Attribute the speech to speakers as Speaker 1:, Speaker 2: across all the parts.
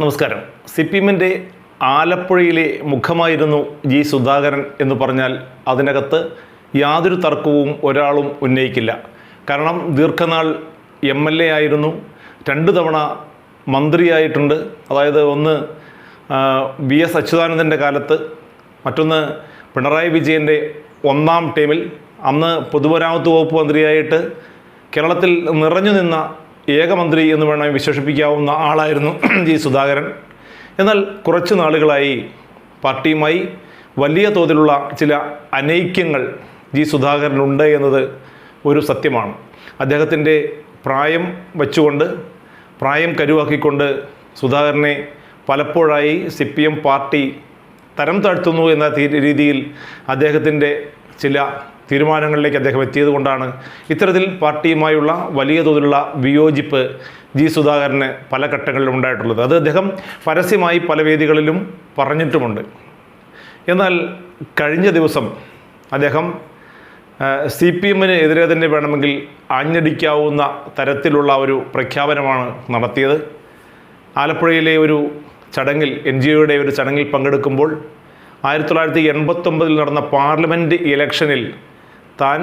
Speaker 1: നമസ്കാരം. C P എമ്മിന്റെ ആലപ്പുഴയിലെ മുഖമായിരുന്നു ജി സുധാകരൻ എന്ന് പറഞ്ഞാൽ അതിനകത്ത് യാതൊരു തർക്കവും ഒരാളും ഉന്നയിക്കില്ല. കാരണം ദീർഘനാൾ എം എൽ എ ആയിരുന്നു. രണ്ട് തവണ മന്ത്രിയായിട്ടുണ്ട്. അതായത് ഒന്ന് വി എസ് അച്യുതാനന്ദന്റെ കാലത്ത് മറ്റൊന്ന് പിണറായി വിജയന്റെ ഒന്നാം ടീമിൽ. അന്ന് പൊതുമരാമത്ത് വകുപ്പ് മന്ത്രിയായിട്ട് കേരളത്തിൽ നിറഞ്ഞു നിന്ന ഏകമന്ത്രി എന്ന് വേണമെങ്കിൽ വിശേഷിപ്പിക്കാവുന്ന ആളായിരുന്നു ജി സുധാകരൻ. എന്നാൽ കുറച്ച് നാളുകളായി പാർട്ടിയുമായി വലിയ തോതിലുള്ള ചില അനൈക്യങ്ങൾ ജി സുധാകരനുണ്ട് എന്നത് ഒരു സത്യമാണ്. അദ്ദേഹത്തിന്റെ പ്രായം വച്ചുകൊണ്ട് പ്രായം കരുവാക്കിക്കൊണ്ട് സുധാകരനെ പലപ്പോഴായി സി പി എം പാർട്ടി തരം താഴ്ത്തുന്നു എന്ന രീതിയിൽ അദ്ദേഹത്തിന്റെ ചില തീരുമാനങ്ങളിലേക്ക് അദ്ദേഹം എത്തിയത് കൊണ്ടാണ് ഇത്തരത്തിൽ പാർട്ടിയുമായുള്ള വലിയ തോതിലുള്ള വിയോജിപ്പ് ജി സുധാകരന് പല ഘട്ടങ്ങളിലും ഉണ്ടായിട്ടുള്ളത്. അത് അദ്ദേഹം പരസ്യമായി പല വേദികളിലും പറഞ്ഞിട്ടുമുണ്ട്. എന്നാൽ കഴിഞ്ഞ ദിവസം അദ്ദേഹം സി പി എമ്മിന് എതിരെ തന്നെ വേണമെങ്കിൽ ആഞ്ഞടിക്കാവുന്ന തരത്തിലുള്ള ഒരു പ്രഖ്യാപനമാണ് നടത്തിയത്. ആലപ്പുഴയിലെ ഒരു ചടങ്ങിൽ എൻ ജി ഒയുടെ ഒരു ചടങ്ങിൽ പങ്കെടുക്കുമ്പോൾ ആയിരത്തി തൊള്ളായിരത്തി എൺപത്തൊമ്പതിൽ നടന്ന പാർലമെന്റ് ഇലക്ഷനിൽ താൻ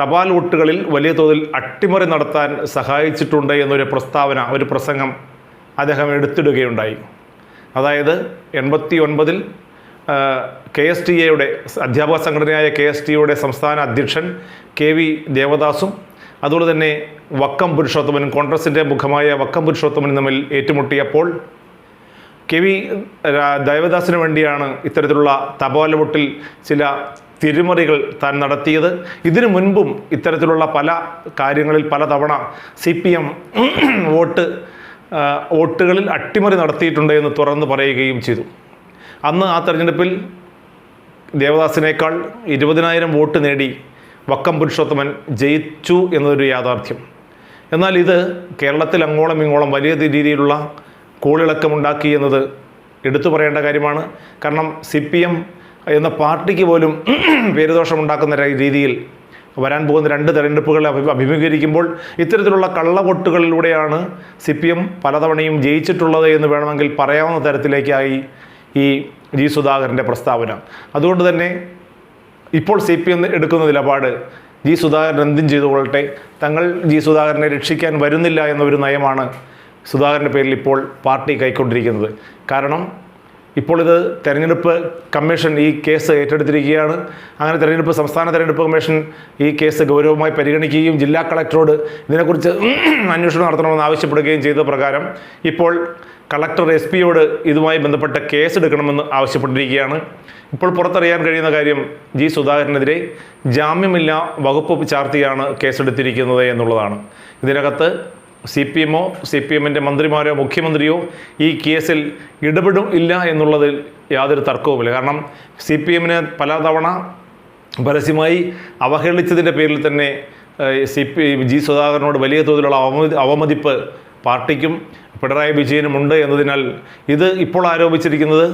Speaker 1: തപാൽ വോട്ടുകളിൽ വലിയ തോതിൽ അട്ടിമറി നടത്താൻ സഹായിച്ചിട്ടുണ്ട് എന്നൊരു പ്രസ്താവന ഒരു പ്രസംഗം അദ്ദേഹം എടുത്തിടുകയുണ്ടായി. അതായത് എൺപത്തി ഒൻപതിൽ കെ എസ് ടി എയുടെ അധ്യാപക സംഘടനയായ കെ എസ് ടി യുടെ സംസ്ഥാന അധ്യക്ഷൻ കെ വി ദേവദാസും അതുപോലെ തന്നെ വക്കം പുരുഷോത്തമനും കോൺഗ്രസിന്റെ മുഖമായ വക്കം പുരുഷോത്തമനും തമ്മിൽ ഏറ്റുമുട്ടിയപ്പോൾ കെ വി ദേവദാസിന് വേണ്ടിയാണ് ഇത്തരത്തിലുള്ള തപാൽ വോട്ടിൽ ചില തിരിമറികൾ താൻ നടത്തിയത്. ഇതിനു മുൻപും ഇത്തരത്തിലുള്ള പല കാര്യങ്ങളിൽ പലതവണ സി പി എം വോട്ട് വോട്ടുകളിൽ അട്ടിമറി നടത്തിയിട്ടുണ്ട് എന്ന് തുറന്ന് പറയുകയും ചെയ്തു. അന്ന് ആ തെരഞ്ഞെടുപ്പിൽ ദേവദാസിനേക്കാൾ ഇരുപതിനായിരം വോട്ട് നേടി വക്കം പുരുഷോത്തമൻ ജയിച്ചു എന്നതൊരു യാഥാർത്ഥ്യം. എന്നാൽ ഇത് കേരളത്തിൽ അങ്ങോളം ഇങ്ങോളം വലിയ രീതിയിലുള്ള കോളിളക്കമുണ്ടാക്കി എന്നത് എടുത്തു പറയേണ്ട കാര്യമാണ്. കാരണം സി പി എം എന്ന പാർട്ടിക്ക് പോലും പേരുദോഷമുണ്ടാക്കുന്ന രീതിയിൽ വരാൻ പോകുന്ന രണ്ട് തെരഞ്ഞെടുപ്പുകളെ അഭി അഭിമുഖീകരിക്കുമ്പോൾ ഇത്തരത്തിലുള്ള കള്ളവോട്ടുകളിലൂടെയാണ് സി പി എം പലതവണയും ജയിച്ചിട്ടുള്ളത് എന്ന് വേണമെങ്കിൽ പറയാവുന്ന തരത്തിലേക്കായി ഈ ജി സുധാകരന്റെ പ്രസ്താവന. അതുകൊണ്ട് തന്നെ ഇപ്പോൾ സി പി എം എടുക്കുന്ന നിലപാട് ജി സുധാകരൻ എന്തും ചെയ്തുകൊള്ളട്ടെ തങ്ങൾ ജി സുധാകരനെ രക്ഷിക്കാൻ വരുന്നില്ല എന്നൊരു നയമാണ് സുധാകരന്റെ പേരിൽ ഇപ്പോൾ പാർട്ടി കൈക്കൊണ്ടിരിക്കുന്നത്. കാരണം ഇപ്പോൾ ഇത് തെരഞ്ഞെടുപ്പ് കമ്മീഷൻ ഈ കേസ് ഏറ്റെടുത്തിരിക്കുകയാണ്. അങ്ങനെ തെരഞ്ഞെടുപ്പ് സംസ്ഥാന തെരഞ്ഞെടുപ്പ് കമ്മീഷൻ ഈ കേസ് ഗൗരവമായി പരിഗണിക്കുകയും ജില്ലാ കളക്ടറോട് ഇതിനെക്കുറിച്ച് അന്വേഷണം നടത്തണമെന്ന് ആവശ്യപ്പെടുകയും ചെയ്ത പ്രകാരം ഇപ്പോൾ കളക്ടർ എസ് പിയോട് ഇതുമായി ബന്ധപ്പെട്ട കേസ് എടുക്കണമെന്ന് ആവശ്യപ്പെട്ടിരിക്കുകയാണ്. ഇപ്പോൾ പുറത്തറിയാൻ കഴിയുന്ന കാര്യം ജി സുധാകരനെതിരെ ജാമ്യമില്ലാ വകുപ്പ് ചാർത്തിയാണ് കേസെടുത്തിരിക്കുന്നത് എന്നുള്ളതാണ്. ഇതിനകത്ത് സി പി എമ്മോ സി പി എമ്മിന്റെ മന്ത്രിമാരോ മുഖ്യമന്ത്രിയോ ഈ കേസിൽ ഇടപെടും ഇല്ല എന്നുള്ളതിൽ യാതൊരു തർക്കവുമില്ല. കാരണം സി പി എമ്മിന് പലതവണ പരസ്യമായി അവഹേളിച്ചതിന്റെ പേരിൽ തന്നെ സി പി ജി സുധാകരനോട് വലിയ തോതിലുള്ള അവമതി അവമതിപ്പ് പാർട്ടിക്കും പിണറായി വിജയനുമുണ്ട് എന്നതിനാൽ ഇത് ഇപ്പോൾ ആരോപിച്ചിരിക്കുന്നത്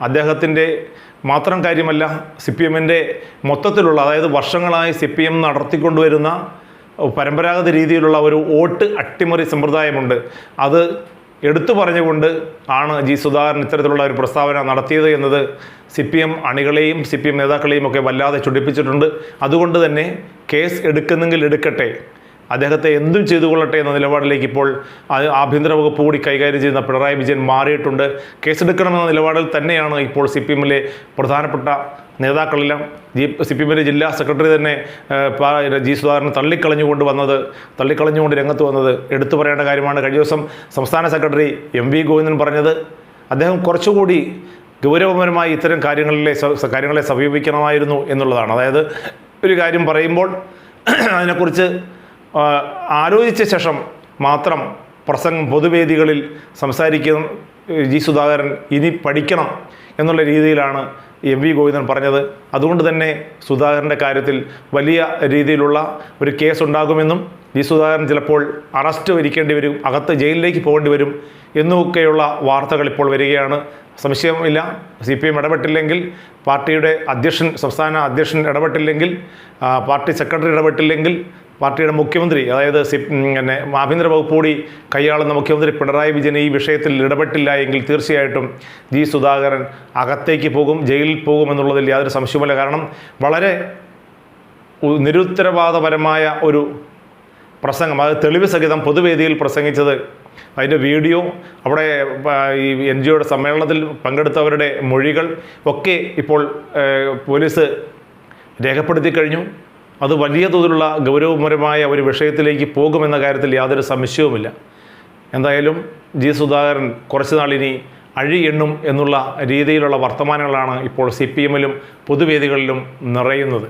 Speaker 1: അദ്ദേഹത്തിന്റെ മാത്രം കാര്യമല്ല സി പി എമ്മിന്റെ മൊത്തത്തിലുള്ള അതായത് വർഷങ്ങളായി സി പി എം നടത്തിക്കൊണ്ടുവരുന്ന പരമ്പരാഗത രീതിയിലുള്ള ഒരു വോട്ട് അട്ടിമറി സമ്പ്രദായമുണ്ട്. അത് എടുത്തു പറഞ്ഞുകൊണ്ട് ആണ് ജി സുധാകരൻ ഇത്തരത്തിലുള്ള ഒരു പ്രസ്താവന നടത്തിയത് എന്നത് സി പി എം അണികളെയും സി പി എം നേതാക്കളെയും ഒക്കെ വല്ലാതെ ചുടിപ്പിച്ചിട്ടുണ്ട്. അതുകൊണ്ട് തന്നെ കേസ് എടുക്കുന്നെങ്കിൽ എടുക്കട്ടെ അദ്ദേഹത്തെ എന്തും ചെയ്തു കൊള്ളട്ടെ എന്ന നിലപാടിലേക്ക് ഇപ്പോൾ ആഭ്യന്തര വകുപ്പ് കൂടി കൈകാര്യം ചെയ്യുന്ന പിണറായി വിജയൻ മാറിയിട്ടുണ്ട്. കേസെടുക്കണമെന്ന നിലപാടിൽ തന്നെയാണ് ഇപ്പോൾ സി പി എമ്മിലെ പ്രധാനപ്പെട്ട നേതാക്കളെല്ലാം. ജി സി പി എമ്മിന്റെ ജില്ലാ സെക്രട്ടറി തന്നെ ജി സുധാകരൻ തള്ളിക്കളഞ്ഞുകൊണ്ട് വന്നത് തള്ളിക്കളഞ്ഞുകൊണ്ട് രംഗത്ത് വന്നത് എടുത്തു പറയേണ്ട കാര്യമാണ്. കഴിഞ്ഞ ദിവസം സംസ്ഥാന സെക്രട്ടറി എം വി ഗോവിന്ദൻ പറഞ്ഞത് അദ്ദേഹം കുറച്ചുകൂടി ഗൗരവപരമായി ഇത്തരം കാര്യങ്ങളിലെ കാര്യങ്ങളെ സമീപിക്കണമായിരുന്നു എന്നുള്ളതാണ്. അതായത് ഒരു കാര്യം പറയുമ്പോൾ അതിനെക്കുറിച്ച് ആലോചിച്ച ശേഷം മാത്രം പ്രസംഗം പൊതുവേദികളിൽ സംസാരിക്കുന്ന ജി സുധാകരൻ ഇനി പഠിക്കണം എന്നുള്ള രീതിയിലാണ് എം വി ഗോവിന്ദൻ പറഞ്ഞത്. അതുകൊണ്ട് തന്നെ സുധാകരന്റെ കാര്യത്തിൽ വലിയ രീതിയിലുള്ള ഒരു കേസ് ഉണ്ടാകുമെന്നും ജി സുധാകരൻ ചിലപ്പോൾ അറസ്റ്റ് വരിക്കേണ്ടി വരും അകത്ത് ജയിലിലേക്ക് പോകേണ്ടി വരും എന്നൊക്കെയുള്ള വാർത്തകൾ ഇപ്പോൾ വരികയാണ്. സംശയമില്ല സി പി എം ഇടപെട്ടില്ലെങ്കിൽ പാർട്ടിയുടെ അധ്യക്ഷൻ സംസ്ഥാന അധ്യക്ഷൻ ഇടപെട്ടില്ലെങ്കിൽ പാർട്ടി സെക്രട്ടറി ഇടപെട്ടില്ലെങ്കിൽ പാർട്ടിയുടെ മുഖ്യമന്ത്രി അതായത് സി പിന്നെ ആഭ്യന്തര വകുപ്പ് കൂടി കൈയാളുന്ന മുഖ്യമന്ത്രി പിണറായി വിജയൻ ഈ വിഷയത്തിൽ ഇടപെട്ടില്ല എങ്കിൽ തീർച്ചയായിട്ടും ജി സുധാകരൻ അകത്തേക്ക് പോകും ജയിലിൽ പോകും എന്നുള്ളതിൽ യാതൊരു സംശയവുമില്ല. കാരണം വളരെ നിരുത്തരവാദപരമായ ഒരു പ്രസംഗം അത് തെളിവ് സഹിതം പൊതുവേദിയിൽ പ്രസംഗിച്ചത് അതിന്റെ വീഡിയോ അവിടെ ഈ എൻ ജി ഒയുടെ സമ്മേളനത്തിൽ പങ്കെടുത്തവരുടെ മൊഴികൾ ഒക്കെ ഇപ്പോൾ പോലീസ് രേഖപ്പെടുത്തി കഴിഞ്ഞു. അത് വലിയ തോതിലുള്ള ഗൗരവപരമായ ഒരു വിഷയത്തിലേക്ക് പോകുമെന്ന കാര്യത്തിൽ യാതൊരു സംശയവുമില്ല. എന്തായാലും ജി സുധാകരൻ കുറച്ച് നാളിനി അഴി എണ്ണും എന്നുള്ള രീതിയിലുള്ള വർത്തമാനങ്ങളാണ് ഇപ്പോൾ സി പി എമ്മിലും പൊതുവേദികളിലും നിറയുന്നത്.